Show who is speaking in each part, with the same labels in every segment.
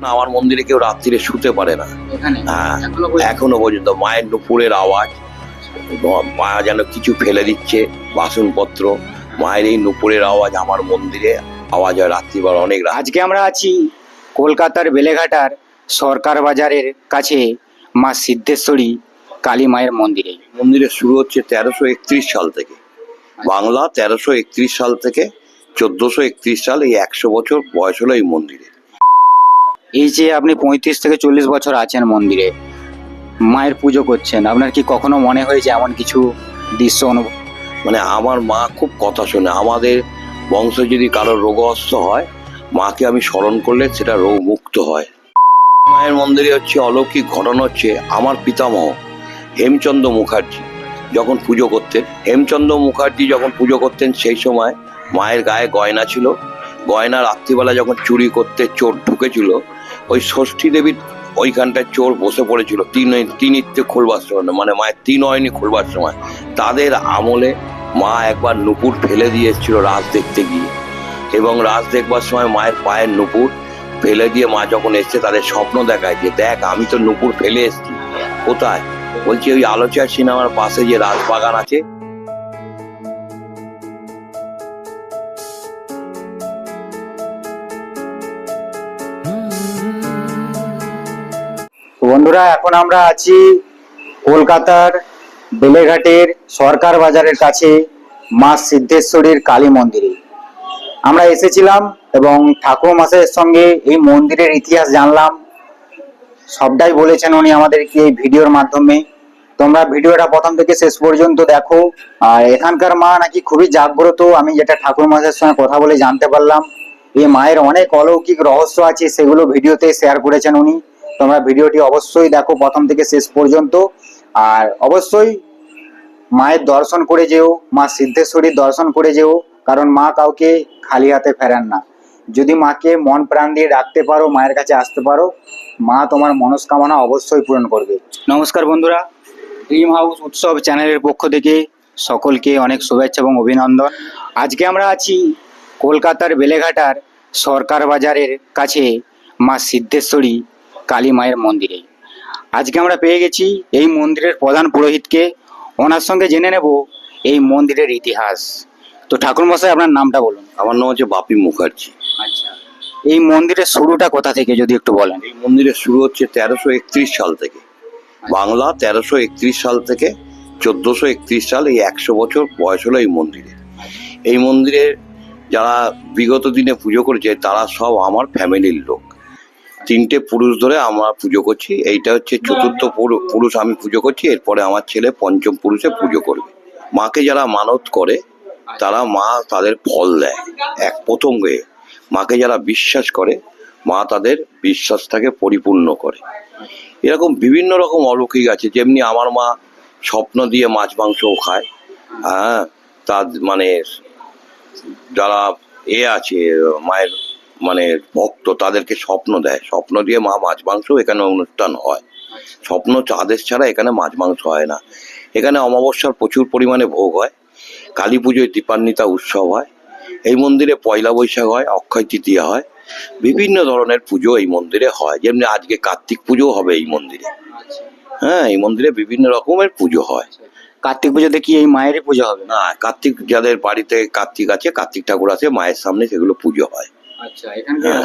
Speaker 1: না, আমার মন্দিরে কেউ রাত্রিরে শুতে পারে না।
Speaker 2: এখানে?
Speaker 1: হ্যাঁ
Speaker 2: এখনও পর্যন্ত?
Speaker 1: মায়ের নুপুরের আওয়াজ মা যেন কিছু ফেলে দিচ্ছে বাসনপত্র। মায়ের এই নুপুরের আওয়াজ আমার মন্দিরে আওয়াজ হয় রাত্রিবার অনেক রাত।
Speaker 2: আজকে আমরা আছি কলকাতার বেলেঘাটার সরকার বাজারের কাছে মা সিদ্ধেশ্বরী কালী মায়ের মন্দিরে।
Speaker 1: মন্দিরের শুরু হচ্ছে তেরোশো একত্রিশ সাল থেকে। বাংলা তেরোশো একত্রিশ সাল থেকে চোদ্দশো একত্রিশ সাল এই একশো বছর বয়স হলো এই মন্দিরে।
Speaker 2: এই যে আপনি পঁয়ত্রিশ থেকে চল্লিশ বছর আছেন মন্দিরে, মায়ের পুজো করছেন, আপনার কি কখনো মনে হয়েছে এমন কিছু দৃশ্য অনুভব
Speaker 1: মানে আমার মা খুব কথা শোনে, আমাদের বংশ যদি কারোর রোগহস্ত হয়, মাকে আমি স্মরণ করলে সেটা রোগ মুক্ত হয়। মায়ের মন্দিরে হচ্ছে অলৌকিক ঘটনা হচ্ছে আমার পিতামহ হেমচন্দ্র মুখার্জি যখন পুজো করতেন। হেমচন্দ্র মুখার্জি যখন পুজো করতেন, সেই সময় মায়ের গায়ে গয়না ছিল। গয়না রাত্রিবেলা যখন চুরি করতে চোর ঢুকেছিল ওই ষষ্ঠী দেবীর ওইখানটায় চোর বসে পড়েছিল। তিন তিন ইত্তে খুলবার সময় মানে মায়ের তিন হয়নি খুলবার সময়। তাদের আমলে মা একবার নুপুর ফেলে দিয়ে এসেছিল রাজ দেখতে গিয়ে। এবং রাজ দেখবার সময় মায়ের পায়ের নুপুর ফেলে দিয়ে মা যখন এসছে, তাদের স্বপ্ন দেখায় যে, দেখ, আমি তো নুপুর ফেলে এসেছি। কোথায়? বলছি, ওই আলোচনা সিনেমার পাশে যে রাজবাগান আছে
Speaker 2: বন্ধুরা, এখন আমরা আছি কলকাতার বেলেঘাটের সরকার বাজারের কাছে মা সিদ্ধেশ্বরীর কালী মন্দিরে। আমরা এসেছিলাম এবং ঠাকুর মাসের সঙ্গে এই মন্দিরের ইতিহাস জানলাম। সবটাই বলেছেন উনি আমাদেরকে এই ভিডিওর মাধ্যমে। তোমরা ভিডিওটা প্রথম থেকে শেষ পর্যন্ত দেখো। আর এখানকার মা নাকি খুবই জাগ্রত, আমি যেটা ঠাকুর মাসের সঙ্গে কথা বলে জানতে পারলাম। এই মায়ের অনেক অলৌকিক রহস্য আছে, সেগুলো ভিডিওতে শেয়ার করেছেন উনি। তোমরা ভিডিওটি অবশ্যই দেখো প্রথম থেকে শেষ পর্যন্ত। আর অবশ্যই মায়ের দর্শন করে যেও, মা সিদ্ধেশ্বরীর দর্শন করে যেও, কারণ মা কাউকে খালি হাতে ফেরান না। যদি মাকে মন প্রাণ দিয়ে ডাকতে পারো, মায়ের কাছে আসতে পারো, মা তোমার মনস্কামনা অবশ্যই পূরণ করবে। নমস্কার বন্ধুরা ড্রিম হাউস উৎসব চ্যানেলের পক্ষ থেকে সকলকে অনেক শুভেচ্ছা এবং অভিনন্দন। আজকে আমরা আছি কলকাতার বেলেঘাটার সরকার বাজারের কাছে মা সিদ্ধেশ্বরী কালী মায়ের মন্দিরে আজকে আমরা পেয়ে গেছি এই মন্দিরের প্রধান পুরোহিতকে। ওনার সঙ্গে জেনে নেব এই মন্দিরের ইতিহাস। তো ঠাকুর মশাই আপনার নামটা বলুন।
Speaker 1: আমার নাম হচ্ছে বাপি মুখার্জি।
Speaker 2: আচ্ছা। এই মন্দিরের শুরুটা কোথা থেকে যদি একটু বলেন?
Speaker 1: এই মন্দিরের শুরু হচ্ছে তেরোশো একত্রিশ সাল থেকে। বাংলা তেরোশো একত্রিশ সাল থেকে চোদ্দশো একত্রিশ সাল এই একশো বছর বয়স হলো এই মন্দিরে। এই মন্দিরে যারা বিগত দিনে পুজো করেছে তারা সব আমার ফ্যামিলির লোক। তিনটে পুরুষ ধরে আমরা পুজো করছি। এইটা হচ্ছে চতুর্থ পুরু- পুরুষ আমি পুজো করছি, এরপরে আমার ছেলে পঞ্চম পুরুষে পুজো করবে। মাকে যারা মানত করে, তারা মা তাদের ফল দেয়, এক প্রথমে মাকে যারা বিশ্বাস করে, মা তাদের বিশ্বাসটাকে পরিপূর্ণ করে। এরকম বিভিন্ন রকম অলৌকিক আছে, যেমনি আমার মা স্বপ্ন দিয়ে মাছ মাংসও খায় হ্যাঁ তার মানে যারা এ আছে, মায়ের মানে ভক্ত তাদেরকে স্বপ্ন দেয়। স্বপ্ন দিয়ে মা মাছ মাংস এখানে অনুষ্ঠান হয়। স্বপ্ন আদেশ ছাড়া এখানে মাছ মাংস হয় না। এখানে অমাবস্যার প্রচুর পরিমাণে ভোগ হয়। কালী পুজোয় দীপান্বিতা উৎসব হয়। এই মন্দিরে পয়লা বৈশাখ হয় অক্ষয় তৃতীয়া হয়। বিভিন্ন ধরনের পুজো এই মন্দিরে হয়। যেমনি আজকে কার্তিক পুজো হবে এই মন্দিরে। হ্যাঁ এই মন্দিরে বিভিন্ন রকমের পুজো হয়।
Speaker 2: কার্তিক পুজোতে কি এই মায়েরই পুজো হবে?
Speaker 1: না কার্তিক যাদের বাড়িতে কার্তিক আছে কার্তিক ঠাকুর আছে মায়ের সামনে সেগুলো পুজো হ্যাঁ।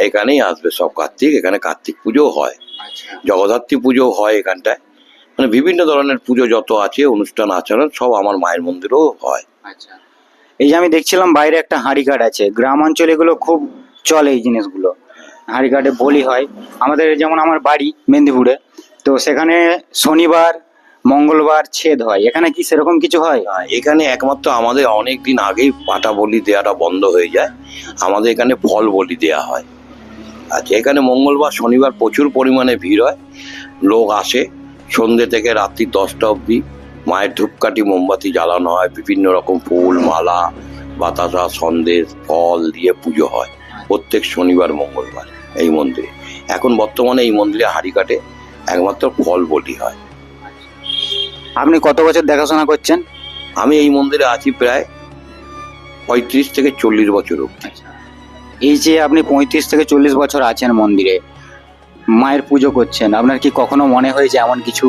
Speaker 1: এখানেই আসবে সব কার্তিক এখানে কার্তিক পুজো হয়।
Speaker 2: আচ্ছা।
Speaker 1: জগদ্ধাত্রী পুজো হয় এখানটায়। মানে বিভিন্ন ধরনের পুজো যত আছে অনুষ্ঠান আচরণ সব আমার মায়ের মন্দিরেও হয়।
Speaker 2: আচ্ছা। এই যে আমি দেখছিলাম বাইরে একটা হাঁড়ি কাঠ আছে। গ্রাম অঞ্চলে এগুলো খুব চলে এই জিনিসগুলো। হাঁড়ি কাঠে বলি হয়। আমাদের যেমন আমার বাড়ি মেদিনীপুরে তো সেখানে শনিবার মঙ্গলবার ছেদ হয়। এখানে কি সেরকম কিছু হয়?
Speaker 1: এখানে একমাত্র আমাদের অনেক দিন আগেই পাটা বলি দেওয়াটা বন্ধ হয়ে যায়। আমাদের এখানে ফল বলি দেওয়া হয়। আচ্ছা এখানে মঙ্গলবার, শনিবার প্রচুর পরিমাণে ভিড় হয়। লোক আসে। সন্ধ্যে থেকে রাত্রি দশটা অবধি মায়ের ধূপকাঠি, মোমবাতি জ্বালানো হয়। বিভিন্ন রকম ফুল, মালা, বাতাসা, সন্দেশ, ফল দিয়ে পুজো হয়। প্রত্যেক শনিবার, মঙ্গলবার এই মন্দিরে। এখন বর্তমানে এই মন্দিরে হাঁড়ি কাটে একমাত্র ফল বলি হয়।
Speaker 2: আপনি কত বছর দেখাশোনা করছেন?
Speaker 1: আমি এই মন্দিরে আছি প্রায় পঁয়ত্রিশ থেকে চল্লিশ বছর অবধি।
Speaker 2: এই যে আপনি পঁয়ত্রিশ থেকে চল্লিশ বছর আছেন মন্দিরে মায়ের পুজো করছেন আপনার কি কখনো মনে হয়েছে এমন কিছু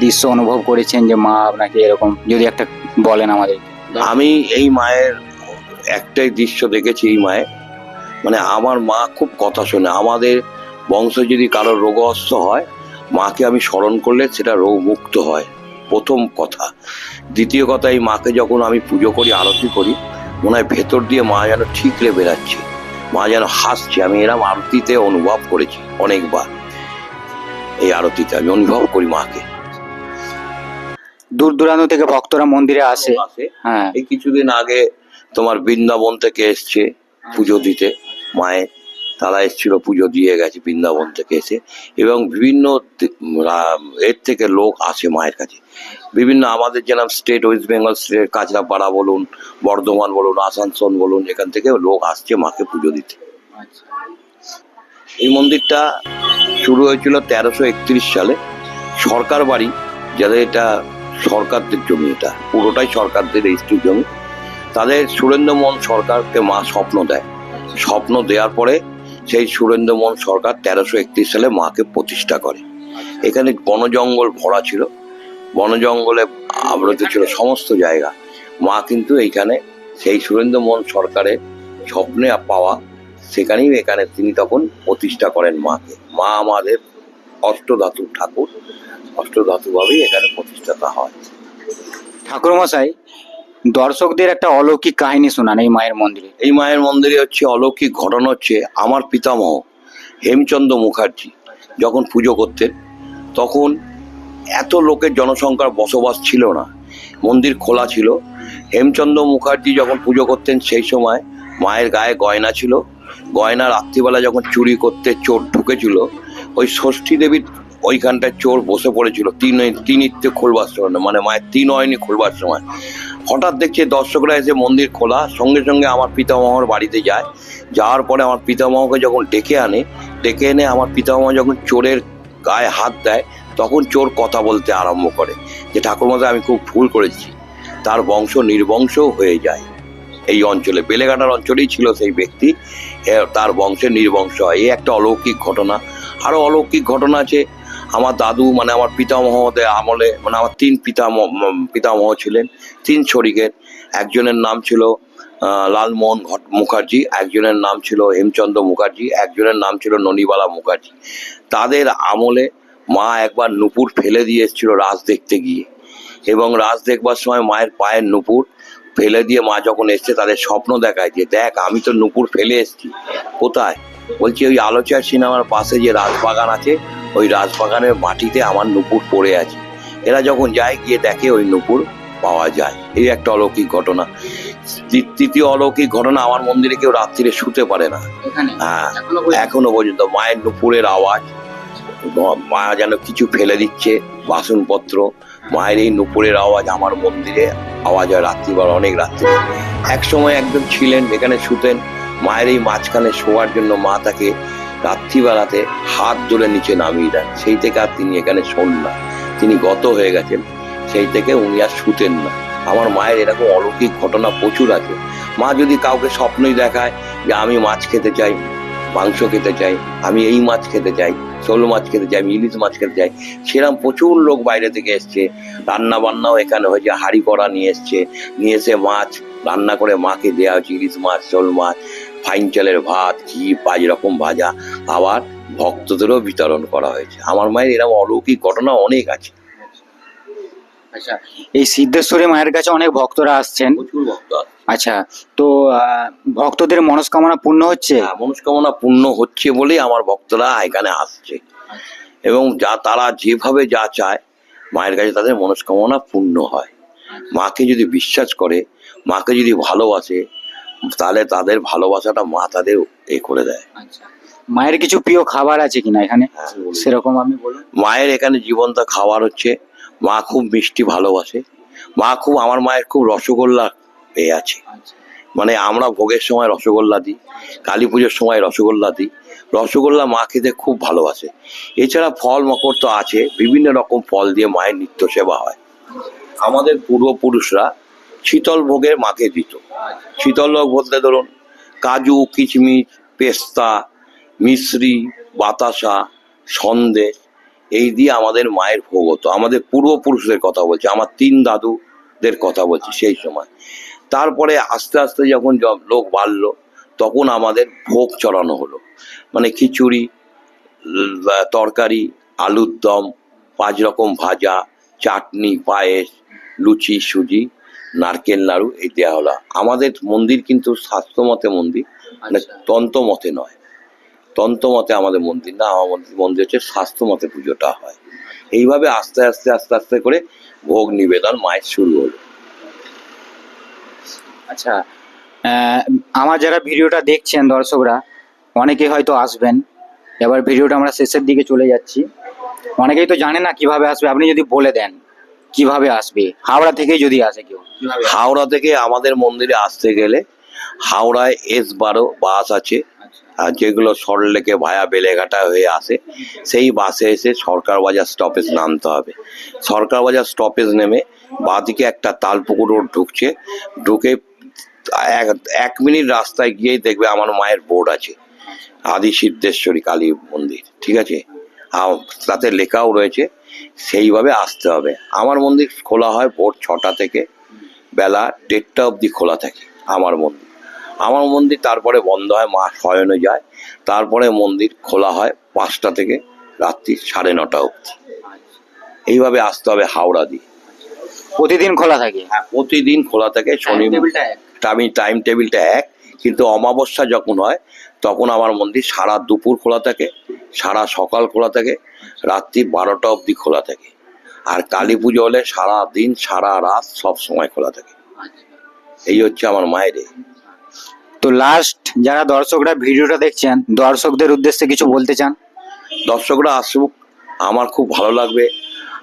Speaker 2: দৃশ্য অনুভব করেছেন যে মা আপনাকে এরকম যদি একটা বলেন আমাদের?
Speaker 1: আমি এই মায়ের একটাই দৃশ্য দেখেছি এই মায়ের। মানে আমার মা খুব কথা শোনে। আমাদের বংশ যদি কারোর রোগগ্রস্ত হয় মাকে আমি স্মরণ করলে সেটা রোগ মুক্ত হয়। প্রথম কথা। দ্বিতীয় কথা এই মাকে যখন আমি পুজো করি আরতি করি মনে হয় ভেতর দিয়ে মা যেন ঠিকরে বেরাচ্ছে মা যেন হাসছে। আমি এরম আরতিতে অনুভব করেছি অনেকবার এই আরতিতে। আমি অনুভব করি মাকে।
Speaker 2: দূর দূরান্ত থেকে ভক্তরা মন্দিরে আসে।
Speaker 1: আসে।
Speaker 2: হ্যাঁ।
Speaker 1: এই কিছুদিন আগে তোমার বৃন্দাবন থেকে এসছে পুজো দিতে মায়ের। তারা এসেছিল পুজো দিয়ে গেছে বৃন্দাবন থেকে এসে এবং বিভিন্ন এর থেকে লোক আসে মায়ের কাছে। বিভিন্ন আমাদের যেরকম state West Bengal state Kanchrapara বলুন বর্ধমান বলুন আসানসোল বলুন এখান থেকে লোক আসছে মাকে পুজো দিতে। এই মন্দিরটা শুরু হয়েছিল তেরোশো একত্রিশ সালে। সরকার বাড়ি যাদের এটা সরকারদের জমি এটা পুরোটাই সরকারদের রেজিস্ট্রি জমি। তাদের সুরেন্দ্রমোহন সরকারকে মা স্বপ্ন দেয়। স্বপ্ন দেওয়ার পরে সেই সুরেন্দ্রমোহন সরকার তেরোশো একত্রিশ সালে মাকে প্রতিষ্ঠা করে। এখানে বন জঙ্গল ভরা ছিল। বন জঙ্গলে আবৃত ছিল সমস্ত জায়গা। মা কিন্তু এইখানে সেই সুরেন্দ্রমোহন সরকারের স্বপ্নে পাওয়া সেখানেই এখানে তিনি তখন প্রতিষ্ঠা করেন মাকে। মা আমাদের অষ্টধাতু ঠাকুর। অষ্টধাতুভাবেই এখানে প্রতিষ্ঠাতা হয়।
Speaker 2: ঠাকুর মশাই দর্শকদের একটা অলৌকিক কাহিনী শোনান এই মায়ের মন্দিরে।
Speaker 1: এই মায়ের মন্দিরে হচ্ছে অলৌকিক ঘটনা হচ্ছে আমার পিতামহ হেমচন্দ্র মুখার্জি যখন পুজো করতেন, তখন এত লোকের জনসংখ্যার বসবাস ছিল না। মন্দির খোলা ছিল। হেমচন্দ্র মুখার্জি যখন পুজো করতেন, সেই সময় মায়ের গায়ে গয়না ছিল। গয়না রাত্রিবেলা যখন চুরি করতে চোর ঢুকেছিল, ওই ষষ্ঠী দেবীর ওইখানটায় চোর বসে পড়েছিল। তিন তিন ইত্তে খুলবার সময় মানে মায়ের তিন হয়নি খুলবার সময়। হঠাৎ দেখছে দর্শকরা এসে মন্দির খোলা, সঙ্গে সঙ্গে আমার পিতামহর বাড়িতে যায়। যাওয়ার পরে আমার পিতামহকে যখন ডেকে আনে, ডেকে এনে আমার পিতামহ যখন চোরের গায়ে হাত দেয়, তখন চোর কথা বলতে আরম্ভ করে যে, ঠাকুরমশাই, আমি খুব ভুল করেছি। তার বংশ নির্বংশ হয়ে যায়। এই অঞ্চলে, বেলেঘাটার অঞ্চলেই ছিল সেই ব্যক্তি। তার বংশে নির্বংশ। হয় এই একটা অলৌকিক ঘটনা। আরও অলৌকিক ঘটনা আছে, আমার দাদু মানে আমার পিতামহদের আমলে মানে আমার তিন পিতামহ পিতামহ ছিলেন, তিন শরিকের একজনের নাম ছিল লালমোহন ঘট, মুখার্জি, একজনের নাম ছিল হেমচন্দ্র মুখার্জি, একজনের নাম ছিল ননিবালা মুখার্জি। তাদের আমলে মা একবার নুপুর ফেলে দিয়ে এসেছিল রাজ দেখতে গিয়ে। এবং রাজ দেখবার সময় মায়ের পায়ের নুপুর ফেলে দিয়ে মা যখন এসছে তাদের স্বপ্ন দেখায় যে দেখ আমি তো নুপুর ফেলে এসেছি। কোথায়? বলছি ওই আলোচনা সিনেমার পাশে যে রাজবাগান আছে ওই রাজবাগানের মাটিতে আমার নুপুর পড়ে আছে। এরা যখন যায় গিয়ে দেখে ওই নুপুর পাওয়া যায়। এই একটা অলৌকিক ঘটনা। তৃতীয় অলৌকিক ঘটনা আমার মন্দিরে কেউ রাত্রিরে শুতে পারে না। হ্যাঁ এখনও পর্যন্ত? মায়ের নুপুরের আওয়াজ মা যেন কিছু ফেলে দিচ্ছে বাসনপত্র। মায়ের এই নুপুরের আওয়াজ আমার মন্দিরে আওয়াজ হয় রাত্রিবেলা, অনেক রাত্রি। এক সময় একজন ছিলেন এখানে শুতেন, মায়ের এই মাঝখানে শোয়ার জন্য মা তাকে রাত্রিবেলাতে হাত ধরে নিচে নামিয়ে দেন। সেই থেকে আর তিনি এখানে শোন না। তিনি গত হয়ে গেছেন। সেই থেকে উনি আর শুতেন না। আমার মায়ের এরকম অলৌকিক ঘটনা প্রচুর আছে। মা যদি কাউকে স্বপ্নই দেখায় যে আমি মাছ খেতে চাই মাংস খেতে চাই আমি এই মাছ খেতে চাই শোল মাছ খেতে চাই আমি ইলিশ মাছ খেতে চাই। সেরকম প্রচুর লোক বাইরে থেকে এসছে। রান্না বান্নাও এখানে হয়েছে হাঁড়ি করা নিয়ে এসছে। নিয়ে এসে মাছ রান্না করে মাকে দেওয়া হচ্ছে ইলিশ মাছ শোল মাছ ফাইন চালের ভাত ঘি পাঁচ রকম ভাজা। আবার ভক্তদেরও বিতরণ করা হয়েছে। আমার মায়ের এরকম অলৌকিক ঘটনা অনেক আছে।
Speaker 2: আচ্ছা এই সিদ্ধেশ্বরী মায়ের কাছে অনেক ভক্তরা আসছেন।
Speaker 1: প্রচুর ভক্ত আছে।
Speaker 2: আচ্ছা তো ভক্তদের মনস্কামনা পূর্ণ হচ্ছে?
Speaker 1: হ্যাঁ, মনস্কামনা পূর্ণ হচ্ছে বলেই আমার ভক্তরা এখানে আসছে। এবং যা তারা যেভাবে যা চায় মায়ের কাছে তাদের মনস্কামনা পূর্ণ হয়। মাকে যদি বিশ্বাস করে মাকে যদি ভালোবাসে তাহলে তাদের ভালোবাসাটা মা তাদের এ করে দেয়।
Speaker 2: আচ্ছা মায়ের কিছু প্রিয় খাবার আছে কিনা এখানে? সেরকম আমি
Speaker 1: মায়ের এখানে জীবন্ত খাবার হচ্ছে মা খুব মিষ্টি ভালোবাসে। মা খুব আমার মায়ের খুব রসগোল্লা পেয়ে আছে। মানে আমরা ভোগের সময় রসগোল্লা দিই, কালী পুজোর সময় রসগোল্লা দিই। রসগোল্লা মা খেতে খুব ভালোবাসে। এছাড়া ফল মকর তো আছে, বিভিন্ন রকম ফল দিয়ে মায়ের নিত্য সেবা হয়। আমাদের পূর্বপুরুষরা শীতল ভোগের মাকে দিত। শীতল ভোগ বলতে ধরুন, কাজু, কিচমিচ, পেস্তা, মিশ্রি, বাতাসা সন্দেশ এই দিয়ে আমাদের মায়ের ভোগ হতো। আমাদের পূর্বপুরুষদের কথা বলছি, আমার তিন দাদুদের কথা বলছি সেই সময়। তারপরে আস্তে আস্তে যখন লোক বাড়লো তখন আমাদের ভোগ চড়ানো হলো। মানে খিচুড়ি তরকারি আলুর দম পাঁচ রকম ভাজা চাটনি পায়েস লুচি সুজি নারকেল নাড়ু এই দেওয়া হলো। আমাদের মন্দির কিন্তু স্বাস্থ্যমতে মন্দির মানে
Speaker 2: আচ্ছা।
Speaker 1: তন্ত্রমতে নয়। তন্ত্রমতে আমাদের মন্দির না আমার মন্দির- মন্দির হচ্ছে স্বাস্থ্যমতে পুজোটা হয়। এইভাবে আস্তে আস্তে আস্তে আস্তে করে ভোগ নিবেদন মায়ের শুরু হলো।
Speaker 2: আচ্ছা আমার যারা ভিডিওটা দেখছেন দর্শকরা অনেকে হয়তো আসবেন। এবার ভিডিওটা আমরা শেষের দিকে চলে যাচ্ছি। অনেকেই তো জানে না কীভাবে আসবে। আপনি যদি বলে দেন কীভাবে আসবে? হাওড়া থেকেই যদি আসে কেউ
Speaker 1: হাওড়া থেকে আমাদের মন্দিরে আসতে গেলে হাওড়ায় এস বারো বাস আছে।
Speaker 2: আচ্ছা।
Speaker 1: আর যেগুলো সরলেকে ভায়া বেলেঘাটা হয়ে আসে সেই বাসে এসে সরকার বাজার স্টপেজ নামতে হবে। সরকার বাজার স্টপেজ নেমে বাঁদিকে একটা তালপুকুর রোড ঢুকছে। ঢুকে এক এক মিনিট রাস্তায় গিয়েই দেখবে আমার মায়ের বোর্ড আছে। আদি সিদ্ধেশ্বরী কালী মন্দির, ঠিক আছে? তাতে লেখাও রয়েছে, সেইভাবে আসতে হবে। আমার মন্দির খোলা হয় ভোর ছটা থেকে, বেলা দেড়টা অবধি খোলা থাকে আমার মন্দির। আমার মন্দির তারপরে বন্ধ হয়, মা শয়নে যায়। তারপরে মন্দির খোলা হয় পাঁচটা থেকে রাত্রি সাড়ে নটা অবধি। এইভাবে আসতে হবে হাওড়া দিয়ে।
Speaker 2: প্রতিদিন খোলা থাকে।
Speaker 1: হ্যাঁ প্রতিদিন খোলা থাকে শনি আমি টাইম টেবিলটা এক কিন্তু অমাবস্যা যখন হয় তখন আমার মন্দির সারা দুপুর খোলা থাকে সারা সকাল খোলা থাকে রাত্রি বারোটা অবধি খোলা থাকে। আর কালী পুজো হলে সারা দিন সারা রাত সব সময় খোলা থাকে। এই হচ্ছে আমার মায়ের
Speaker 2: তো লাস্ট যারা দর্শকরা ভিডিওটা দেখছেন দর্শকদের উদ্দেশ্যে কিছু বলতে চান?
Speaker 1: দর্শকরা আসুক আমার খুব ভালো লাগবে।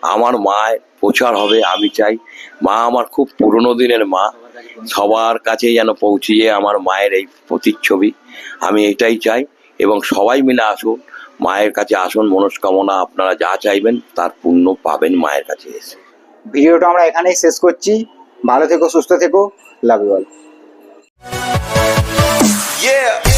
Speaker 1: আমার মায়ের প্রচার হবে আমি চাই। মা আমার খুব পুরনো দিনের মা। সবার কাছে যেন পৌঁছে যায় আমার মায়ের এই প্রতিচ্ছবি। আমি এটাই চাই এবং সবাই মিলে আসুন মায়ের কাছে আসুন মনস্কামনা আপনারা যা চাইবেন তার পূর্ণ পাবেন মায়ের কাছে এসে।
Speaker 2: ভিডিওটা আমরা এখানেই শেষ করছি। ভালো থেকো সুস্থ থেকো। Love you all
Speaker 3: Yeah.